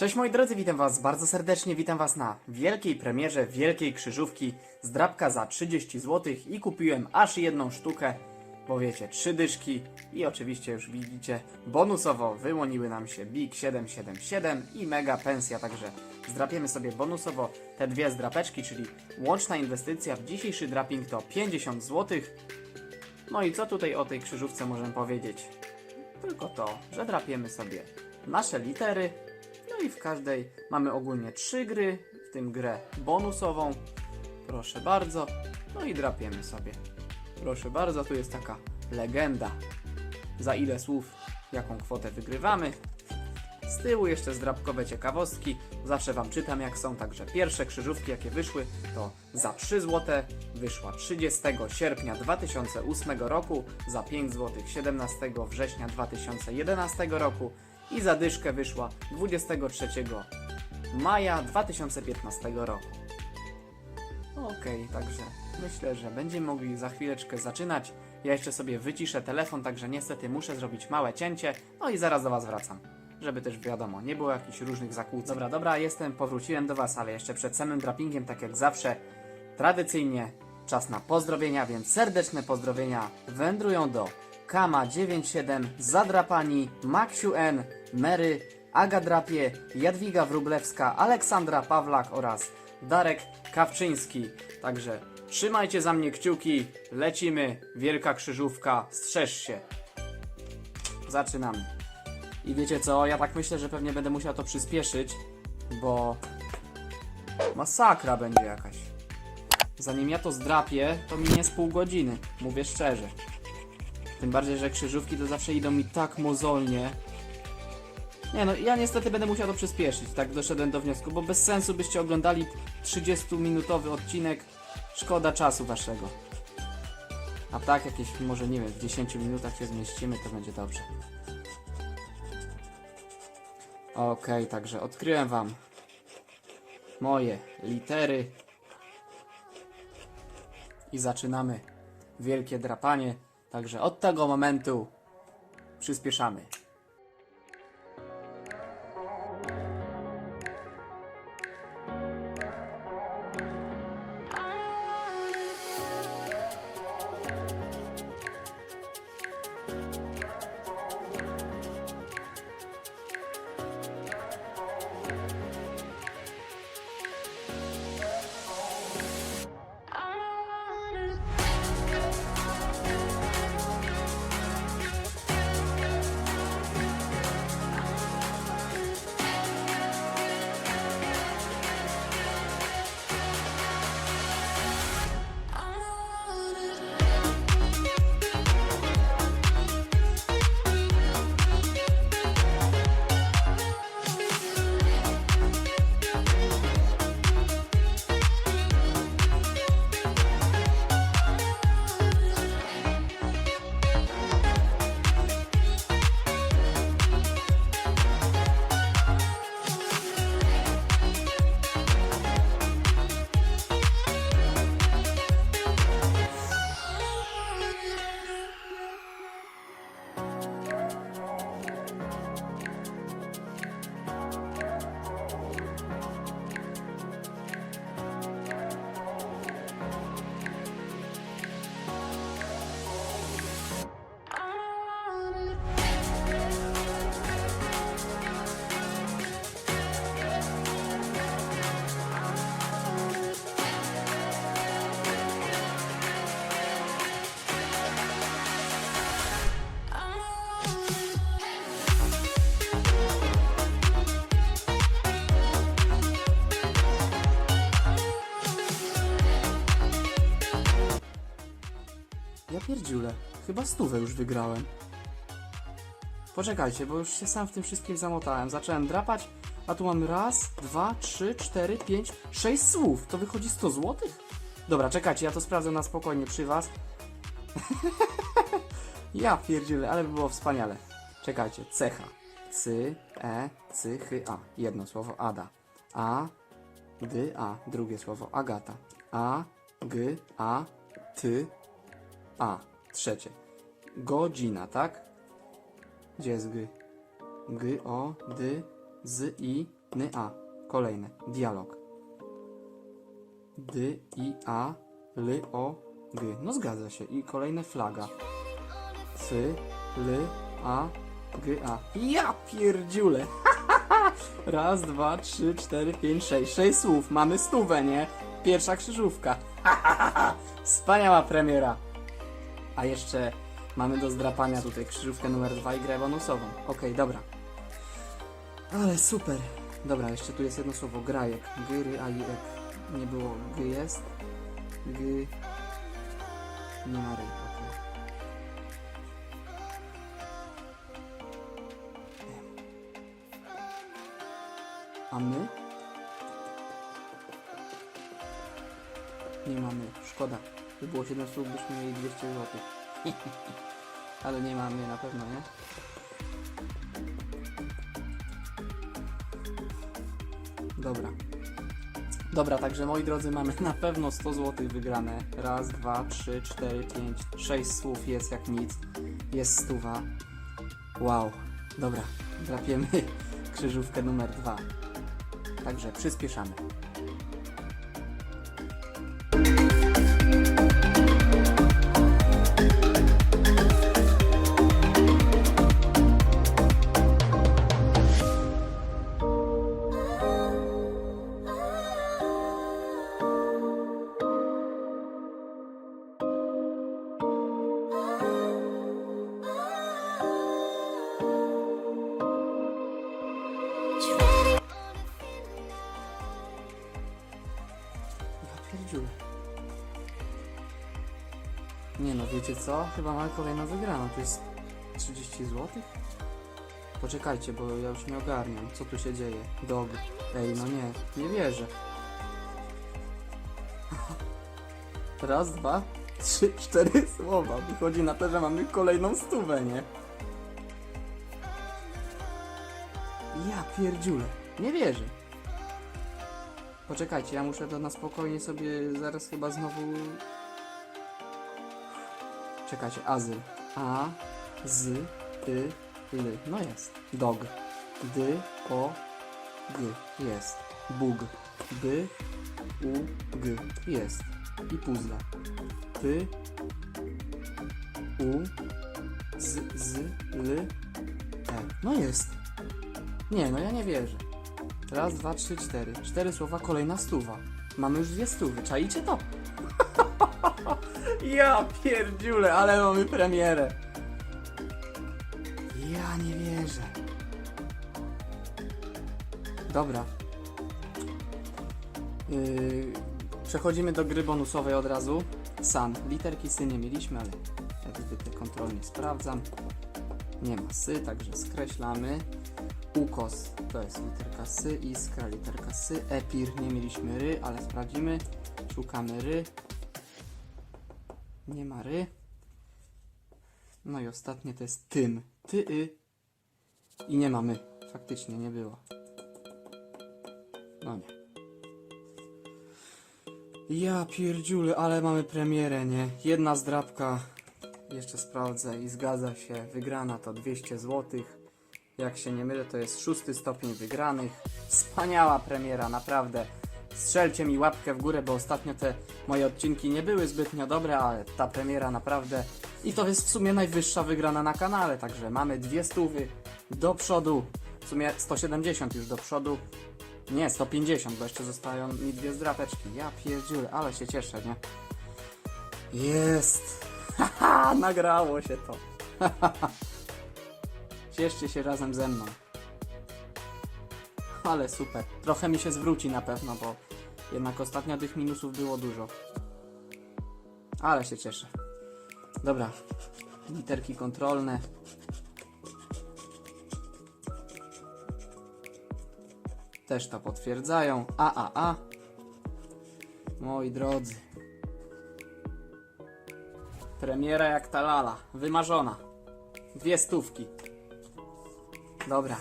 Cześć moi drodzy, witam was bardzo serdecznie, witam was na wielkiej premierze Wielkiej Krzyżówki z drapka za 30 zł i kupiłem aż jedną sztukę, bo wiecie, trzy dyszki i oczywiście już widzicie, bonusowo wyłoniły nam się Big 777 i Mega Pensja, także zdrapiemy sobie bonusowo te dwie zdrapeczki, czyli łączna inwestycja w dzisiejszy draping to 50 zł. No i co tutaj o tej krzyżówce możemy powiedzieć? Tylko to, że drapiemy sobie nasze litery, i w każdej mamy ogólnie trzy gry, w tym grę bonusową. Proszę bardzo. No i drapiemy sobie. Proszę bardzo, tu jest taka legenda. Za ile słów, jaką kwotę wygrywamy. Z tyłu jeszcze zdrabkowe ciekawostki. Zawsze Wam czytam jak są, także pierwsze krzyżówki jakie wyszły to za 3 zł wyszła 30 sierpnia 2008 roku, za 5 zł 17 września 2011 roku i za dyszkę wyszła 23 maja 2015 roku. Okej, także myślę, że będziemy mogli za chwileczkę zaczynać. Ja jeszcze sobie wyciszę telefon, także niestety muszę zrobić małe cięcie, no i zaraz do Was wracam. Żeby też wiadomo, nie było jakichś różnych zakłóceń. Dobra, dobra, jestem, powróciłem do Was, ale jeszcze przed samym drapingiem, tak jak zawsze, tradycyjnie czas na pozdrowienia, więc serdeczne pozdrowienia wędrują do Kama97, Zadrapani, Maksiu N, Mary, Aga Drapie, Jadwiga Wrublewska, Aleksandra Pawlak oraz Darek Kawczyński. Także trzymajcie za mnie kciuki, lecimy, wielka krzyżówka, strzeż się. Zaczynamy. I wiecie co, ja tak myślę, że pewnie będę musiał to przyspieszyć, bo masakra będzie jakaś. Zanim ja to zdrapię, to minie z pół godziny, mówię szczerze. Tym bardziej, że krzyżówki to zawsze idą mi tak mozolnie. Nie no, ja niestety będę musiał to przyspieszyć, tak doszedłem do wniosku, bo bez sensu byście oglądali 30-minutowy odcinek, szkoda czasu waszego. A tak jakieś, może nie wiem, w 10 minutach się zmieścimy, to będzie dobrze. Okej, także odkryłem wam moje litery i zaczynamy wielkie drapanie. Także od tego momentu przyspieszamy. Chyba stówę już wygrałem. Poczekajcie, bo już się sam w tym wszystkim zamotałem. Zacząłem drapać, a tu mam raz, dwa, trzy, cztery, pięć, sześć słów. To wychodzi 100 złotych? Dobra, czekajcie, ja to sprawdzę na spokojnie przy was. ja pierdziule, ale by było wspaniale. Czekajcie, cecha. Cy, e, cy, chy, a. Jedno słowo, ada. A, gdy, a. Drugie słowo, agata. A, g, a, ty, a, trzecie. Godzina, tak? Gdzie jest g? G, o, dy, Z, I, N, A. Kolejne. Dialog. D, I, A, L, O, G. No zgadza się. I kolejne flaga. C, L, A, G, A. Ja pierdziule. Raz, dwa, trzy, cztery, pięć, sześć. Sześć słów. Mamy stówę, nie? Pierwsza krzyżówka. Wspaniała premiera. A jeszcze mamy do zdrapania tutaj krzyżówkę numer dwa i grę bonusową. Okej, dobra. Ale super. Dobra, jeszcze tu jest jedno słowo. Grajek. Gyry, a i ek. Nie było. G jest. G. Nie ma ry. okej. A my? Nie mamy. Szkoda. By było 7 słów, byśmy mieli 200 zł. Ale nie mamy na pewno, nie? Dobra. Dobra, także moi drodzy, mamy na pewno 100 zł wygrane. Raz, dwa, trzy, cztery, pięć, sześć słów jest jak nic. Jest stuwa. Wow. Dobra, drapiemy krzyżówkę numer dwa. Także przyspieszamy. Nie no, wiecie co? Chyba mamy kolejną wygraną. To jest 30 zł? Poczekajcie, bo ja już nie ogarniam. Co tu się dzieje? Dog. Ej, no nie. Nie wierzę. Raz, dwa, trzy, cztery słowa. Wychodzi na to, że mamy kolejną stówę, nie? Ja pierdziule. Nie wierzę. Poczekajcie, ja muszę to na spokojnie sobie zaraz chyba znowu... Czekajcie, azyl. A, z, y, l. No jest. Dog. D, o, g. Jest. Bug. B, u, g. Jest. I puzzle. P, u, z, z, l, e. No jest. Nie, no ja nie wierzę. Raz, dwa, trzy, cztery. Cztery słowa, kolejna stuwa. Mamy już dwie stówy. Czaicie to? Ja pierdziule, ale mamy premierę. Ja nie wierzę. Dobra. Yy, przechodzimy do gry bonusowej od razu. San. Literki sy nie mieliśmy, ale jak zwykle kontrolnie sprawdzam. Nie ma sy, także skreślamy. Ukos to jest literka sy, iskra literka sy, epir nie mieliśmy ry, ale sprawdzimy. Szukamy ry. Nie ma ry. No i ostatnie to jest tym. Ty, y. I nie mamy. Faktycznie nie było. No nie. Ja pierdziule, ale mamy premierę, nie? Jedna zdrabka. Jeszcze sprawdzę i zgadza się. Wygrana to 200 złotych. Jak się nie mylę, to jest szósty stopień wygranych. Wspaniała premiera, naprawdę. Strzelcie mi łapkę w górę, bo ostatnio te moje odcinki nie były zbytnio dobre, ale ta premiera naprawdę. I to jest w sumie najwyższa wygrana na kanale, także mamy dwie stówy do przodu. W sumie 170 już do przodu. Nie, 150, bo jeszcze zostają mi dwie zdrapeczki. Ja pierdziule, ale się cieszę, nie? Jest! Haha, nagrało się to. Cieszcie się razem ze mną. Ale super. Trochę mi się zwróci na pewno, bo jednak ostatnio tych minusów było dużo. Ale się cieszę. Dobra. Literki kontrolne. Też to potwierdzają. A, a, a. Moi drodzy. Premiera jak ta lala. Wymarzona. Dwie stówki. Dobra.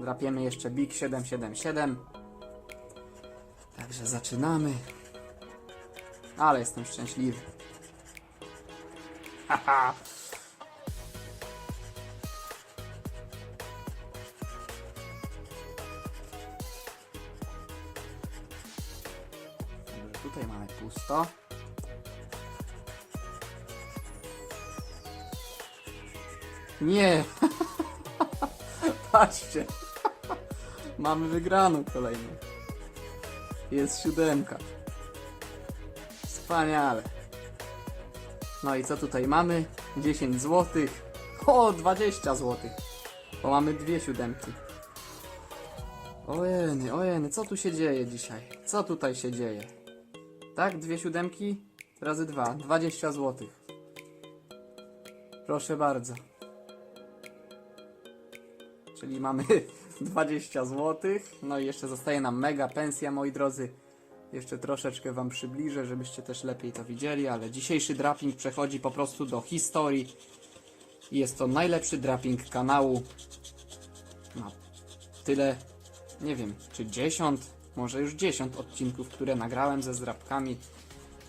Drapiemy jeszcze Big 777. Także zaczynamy. Ale jestem szczęśliwy. Haha. Tutaj mamy pusto. Nie! Patrzcie mamy wygraną kolejną. Jest siódemka. Wspaniale. No i co tutaj mamy? 10 zł. O, 20 zł. Bo mamy dwie siódemki. Ojeny, ojeny, co tu się dzieje dzisiaj? Co tutaj się dzieje? Tak, dwie siódemki razy dwa, 20 zł. Proszę bardzo. Czyli mamy 20 zł. No i jeszcze zostaje nam mega pensja, moi drodzy. Jeszcze troszeczkę Wam przybliżę, żebyście też lepiej to widzieli, ale dzisiejszy draping przechodzi po prostu do historii. Jest to najlepszy draping kanału. No, tyle, nie wiem, czy 10, może już 10 odcinków, które nagrałem ze zdrapkami.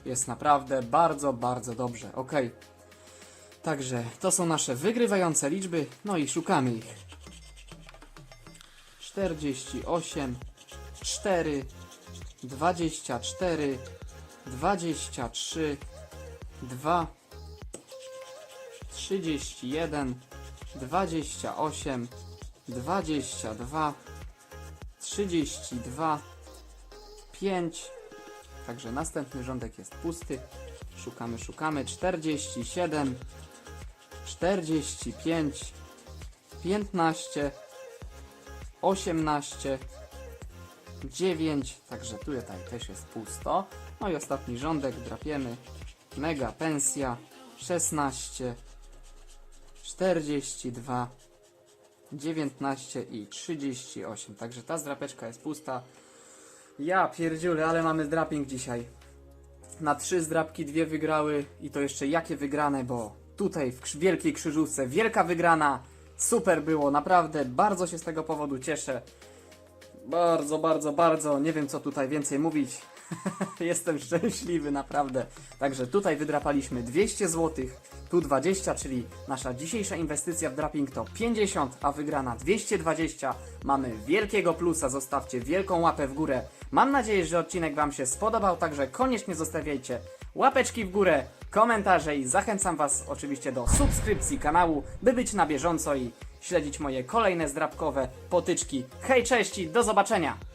Jest naprawdę bardzo, bardzo dobrze. Ok. Także to są nasze wygrywające liczby, no i szukamy ich. 48, 4, 24, 23, 2, 31, 28, 22, 32, 5. Także następny rządek jest pusty. Szukamy, szukamy. 47, 45, 15, 18, 9, także tutaj też jest pusto. No i ostatni rządek drapiemy. Mega pensja 16, 42, 19 i 38. Także ta zdrapeczka jest pusta. Ja pierdziule, ale mamy zdraping dzisiaj. Na trzy zdrapki dwie wygrały i to jeszcze jakie wygrane, bo tutaj w wielkiej krzyżówce wielka wygrana. Super było, naprawdę bardzo się z tego powodu cieszę. Bardzo, bardzo, bardzo. Nie wiem, co tutaj więcej mówić. Jestem szczęśliwy, naprawdę. Także tutaj wydrapaliśmy 200 zł, tu 20, czyli nasza dzisiejsza inwestycja w draping to 50, a wygrana 220. Mamy wielkiego plusa, zostawcie wielką łapę w górę. Mam nadzieję, że odcinek Wam się spodobał, także koniecznie zostawiajcie łapeczki w górę, komentarze i zachęcam Was oczywiście do subskrypcji kanału, by być na bieżąco i śledzić moje kolejne zdrapkowe potyczki. Hej, cześć i do zobaczenia!